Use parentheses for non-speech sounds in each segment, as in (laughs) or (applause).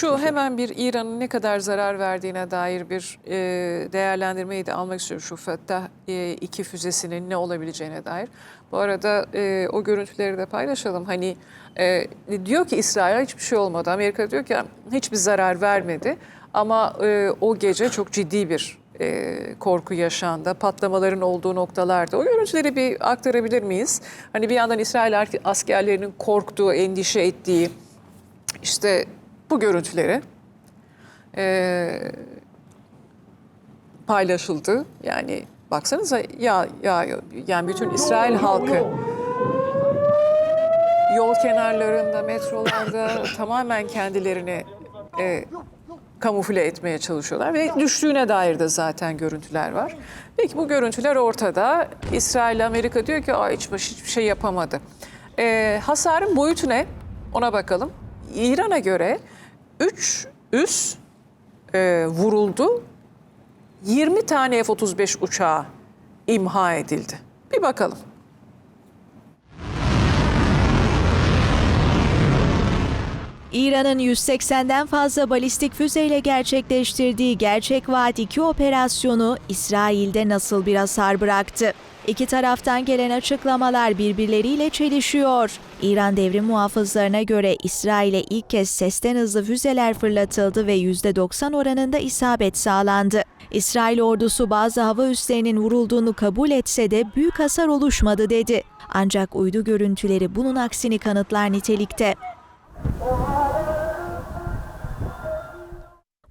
Şu hemen bir İran'ın ne kadar zarar verdiğine dair bir e, değerlendirmeyi de almak istiyorum. Şu Fettah e, iki füzesinin ne olabileceğine dair. Bu arada e, o görüntüleri de paylaşalım. Hani e, diyor ki İsrail hiçbir şey olmadı. Amerika diyor ki hiçbir zarar vermedi. Ama e, o gece çok ciddi bir e, korku yaşandı. Patlamaların olduğu noktalarda. O görüntüleri bir aktarabilir miyiz? Hani bir yandan İsrail askerlerinin korktuğu, endişe ettiği işte bu görüntüleri e, paylaşıldı. Yani baksanıza ya ya yani bütün İsrail halkı yol kenarlarında, metrolarda (laughs) tamamen kendilerini e, kamufle etmeye çalışıyorlar ve düştüğüne dair de zaten görüntüler var. Peki bu görüntüler ortada. İsrail, Amerika diyor ki Aa, hiç baş hiçbir şey yapamadı. E, hasarın boyutu ne? Ona bakalım. İran'a göre 3 üs e, vuruldu. 20 tane F-35 uçağı imha edildi. Bir bakalım. İran'ın 180'den fazla balistik füzeyle gerçekleştirdiği Gerçek Vaat 2 operasyonu İsrail'de nasıl bir hasar bıraktı? İki taraftan gelen açıklamalar birbirleriyle çelişiyor. İran devrim muhafızlarına göre İsrail'e ilk kez sesten hızlı füzeler fırlatıldı ve %90 oranında isabet sağlandı. İsrail ordusu bazı hava üslerinin vurulduğunu kabul etse de büyük hasar oluşmadı dedi. Ancak uydu görüntüleri bunun aksini kanıtlar nitelikte.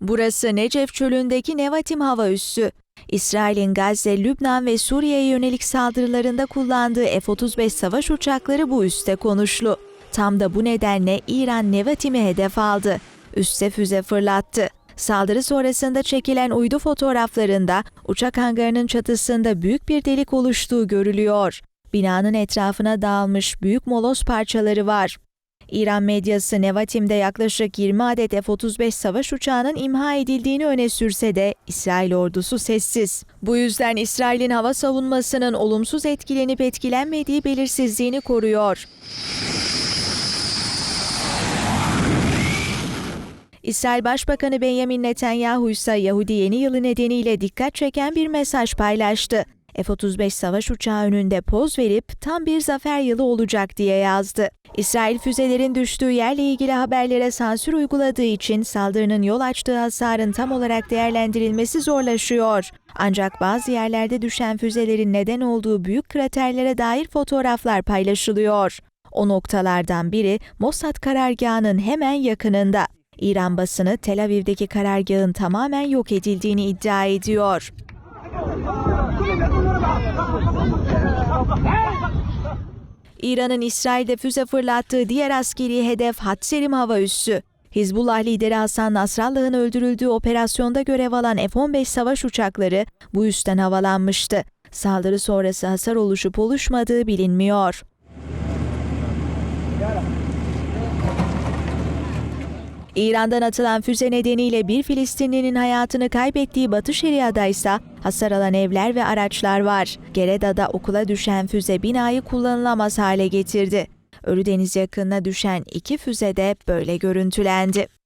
Burası Necef çölündeki Nevatim hava üssü. İsrail'in Gazze, Lübnan ve Suriye'ye yönelik saldırılarında kullandığı F-35 savaş uçakları bu üste konuşlu. Tam da bu nedenle İran Nevatim'i hedef aldı. Üste füze fırlattı. Saldırı sonrasında çekilen uydu fotoğraflarında uçak hangarının çatısında büyük bir delik oluştuğu görülüyor. Binanın etrafına dağılmış büyük moloz parçaları var. İran medyası Nevatim'de yaklaşık 20 adet F-35 savaş uçağının imha edildiğini öne sürse de İsrail ordusu sessiz. Bu yüzden İsrail'in hava savunmasının olumsuz etkilenip etkilenmediği belirsizliğini koruyor. İsrail Başbakanı Benjamin Netanyahu ise Yahudi Yeni Yılı nedeniyle dikkat çeken bir mesaj paylaştı. F-35 savaş uçağı önünde poz verip tam bir zafer yılı olacak diye yazdı. İsrail füzelerin düştüğü yerle ilgili haberlere sansür uyguladığı için saldırının yol açtığı hasarın tam olarak değerlendirilmesi zorlaşıyor. Ancak bazı yerlerde düşen füzelerin neden olduğu büyük kraterlere dair fotoğraflar paylaşılıyor. O noktalardan biri Mossad karargahının hemen yakınında. İran basını Tel Aviv'deki karargahın tamamen yok edildiğini iddia ediyor. İran'ın İsrail'de füze fırlattığı diğer askeri hedef Hatserim hava üssü. Hizbullah lideri Hasan Nasrallah'ın öldürüldüğü operasyonda görev alan F-15 savaş uçakları bu üstten havalanmıştı. Saldırı sonrası hasar oluşup oluşmadığı bilinmiyor. İran'dan atılan füze nedeniyle bir Filistinlinin hayatını kaybettiği Batı Şeria'da ise hasar alan evler ve araçlar var. Gereda'da okula düşen füze binayı kullanılamaz hale getirdi. Ölüdeniz yakınına düşen iki füze de böyle görüntülendi.